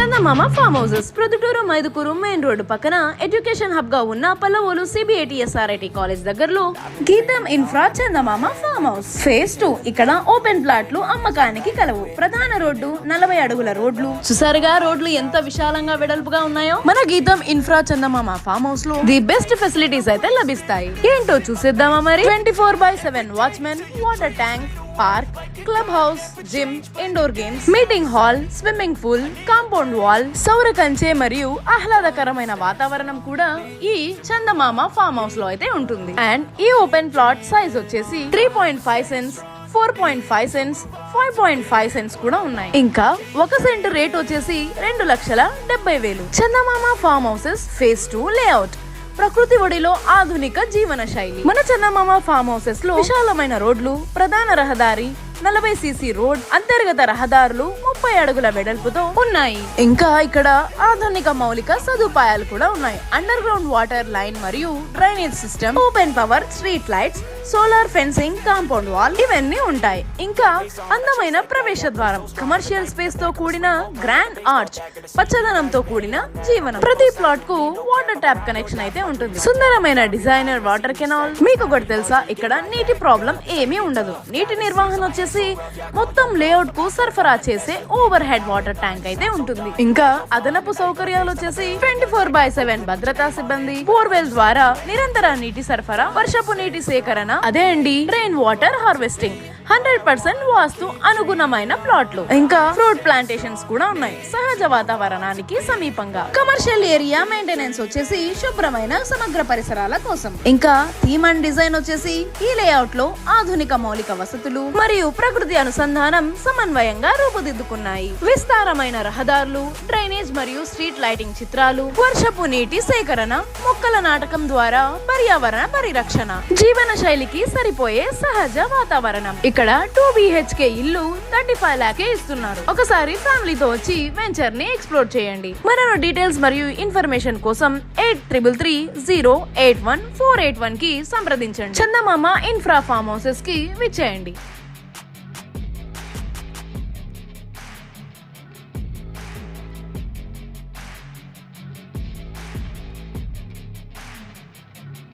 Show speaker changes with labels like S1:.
S1: Chandamama farm houses Proddatur Mydukur main road పక్కన education హబ్గా ఉన్న పల్లవోలు సిబిఐటిఎస్ఆర్ఐటి కాలేజ్ దగ్గరలో Geetham infra Chandamama farm house. Phase two ఇక్కడ open ప్లాట్లు అమ్మకానికి కలవు. ప్రధాన రోడ్డు నలభై అడుగుల రోడ్లు. చూసారుగా రోడ్లు ఎంత విశాలంగా వెడల్పుగా ఉన్నాయో? మన గీతం ఇన్ఫ్రా చందమామ ఫామ్ హౌస్లో ది బెస్ట్ ఫెసిలిటీస్ అయితే లభిస్తాయి. ఏంటో చూసేద్దామా మరి? Twenty four by seven watchman water tank park club house gym indoor games meeting hall swimming pool compound wall సౌర కంచె మరియు ఆహ్లాదకరమైన వాతావరణం కూడా ఈ చందమామ ఫామ్ హౌస్లో అయితే ఉంటుంది. అండ్ ఈ ఓపెన్ ప్లాట్ సైజ్ వచ్చేసి three point five cents four point five cents five point five cents కూడా ఉన్నాయి. ఇంకా ఒక సెంట్ రేట్ వచ్చేసి రెండు లక్షల డెబ్బై వేలు. Chandamama farm houses phase two layout. ప్రకృతి ఒడిలో ఆధునిక జీవన శైలి. మన చందమామ ఫామ్ హౌసెస్లో విశాలమైన రోడ్లు ప్రధాన రహదారి నలభై సీసీ రోడ్ అంతర్గత రహదారులు ముప్పై అడుగుల వెడల్పుతో ఉన్నాయి. ఇంకా ఇక్కడ ఆధునిక మౌలిక సదుపాయాలు కూడా ఉన్నాయి. అండర్ గ్రౌండ్ వాటర్ లైన్ మరియు drainage system open power street lights solar fencing compound wall ఇవన్నీ ఉంటాయి. ఇంకా అందమైన ప్రవేశ ద్వారం కమర్షియల్ స్పేస్తో కూడిన గ్రాండ్ ఆర్చ్ పచ్చదనంతో కూడిన జీవనం. ప్రతి ప్లాట్కు వాటర్ ట్యాప్ కనెక్షన్ అయితే ఉంటుంది. సుందరమైన డిజైనర్ వాటర్ కెనాల్ మీకు ఒకటి తెలుసా? ఇక్కడ నీటి ప్రాబ్లం ఏమీ ఉండదు. నీటి నిర్వహణ వచ్చేసి మొత్తం లేఅవుట్కు సరఫరా చేసే ఓవర్ హెడ్ వాటర్ ట్యాంక్ అయితే ఉంటుంది. ఇంకా అదనపు సౌకర్యాలు వచ్చేసి ట్వంటీ ఫోర్ బై సెవెన్ భద్రతా సిబ్బంది బోర్వెల్ ద్వారా నిరంతర నీటి సరఫరా వర్షపు నీటి సేకరణ అదే అండి rain water harvesting hundred percent vastu అనుగుణమైన ప్లాట్లు. ఇంకా ఫ్రూట్ ప్లాంటేషన్స్ కూడా ఉన్నాయి. సహజ వాతావరణానికి సమీపంగా. కమర్షియల్ ఏరియా మెయింటెనెన్స్ వచ్చేసి శుభ్రమైన సమగ్ర పరిసరాల కోసం. ఇంకా థీమ్ అండ్ డిజైన్ వచ్చేసి ఈ లేఅవుట్లో ఆధునిక మౌలిక వసతులు మరియు ప్రకృతి అనుసంధానం సమన్వయంగా రూపుదిద్దుకున్నాయి. విస్తారమైన రహదారులు డ్రైనేజ్ మరియు స్ట్రీట్ లైటింగ్ చిత్రాలు వర్షపు నీటి సేకరణ మొక్కల నాటకం ద్వారా పర్యావరణ పరిరక్షణ జీవన శైలికి సరిపోయే సహజ వాతావరణం. ఇక్కడ టూ బిహెచ్కే ఇల్లు థర్టీ ఫైవ్ లాకే ఇస్తున్నారు. ఒకసారి ఫ్యామిలీతో వచ్చి వెంచర్ని ఎక్స్ప్లోర్ చేయండి. మరెన్నో డీటెయిల్స్ మరియు ఇన్ఫర్మేషన్ కోసం eight triple three zero eight one four eight వన్కి సంప్రదించండి. చందమామ ఇన్ఫ్రా ఫామ్ హౌసెస్కి విచ్చేయండి.